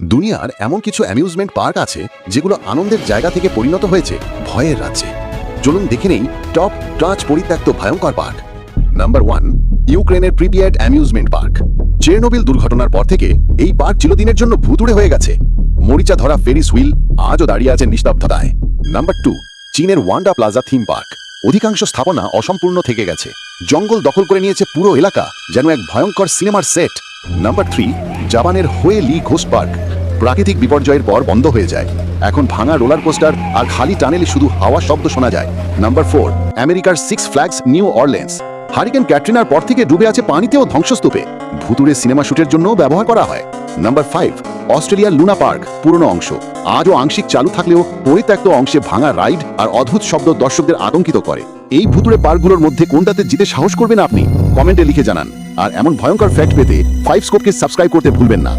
দুনিয়ার এমন কিছু অ্যামিউজমেন্ট পার্ক আছে যেগুলো আনন্দের জায়গা থেকে পরিণত হয়েছে ভয়ের রাজ্যে। চলুন দেখে নেই টপ টাচ পরিত্যক্ত ভয়ঙ্কর পার্ক নাম্বার ওয়ান ইউক্রেনের প্রিপিয়ার্ড অ্যামিউজমেন্ট পার্ক চেরনোবিল দুর্ঘটনার পর থেকে এই পার্ক চিরদিনের জন্য ভুতুড়ে হয়ে গেছে। মরিচা ধরা ফেরিস হুইল আজও দাঁড়িয়ে আছে নিস্তব্ধতায়। নাম্বার টু চীনের ওয়ান্ডা প্লাজা থিম পার্ক অধিকাংশ স্থাপনা অসম্পূর্ণ থেকে গেছে। জঙ্গল দখল করে নিয়েছে পুরো এলাকা, যেন এক ভয়ঙ্কর সিনেমার সেট নাম্বার থ্রি জাপানের হোয়ে লি ঘোস্ট পার্ক। প্রাকৃতিক বিপর্যয়ের পর বন্ধ হয়ে যায়। এখন ভাঙা রোলার কোস্টার আর খালি টানেলে শুধু হাওয়া শব্দ শোনা যায়। নাম্বার ফোর আমেরিকার Six Flags New Orleans hurricane ক্যাটরিনার পর থেকে ডুবে আছে পানিতেও ধ্বংসস্তূপে। ভুতুরে সিনেমা শুটের জন্য ব্যবহার করা হয়। নাম্বার ফাইভ অস্ট্রেলিয়ার লুনা পার্ক পুরনো অংশ। আজও আংশিক চালু থাকলেও পরিত্যক্ত অংশে ভাঙা রাইড আর অদ্ভুত শব্দ দর্শকদের আতঙ্কিত করে। এই ভুতুরে পার্কগুলোর মধ্যে কোনটাতে জিতে সাহস করবেন আপনি? কমেন্টে লিখে জানান। আর এমন ভয়ঙ্কর ফ্যাক্ট পেতে ফাইভ স্কোপকে সাবস্ক্রাইব করতে ভুলবেন না।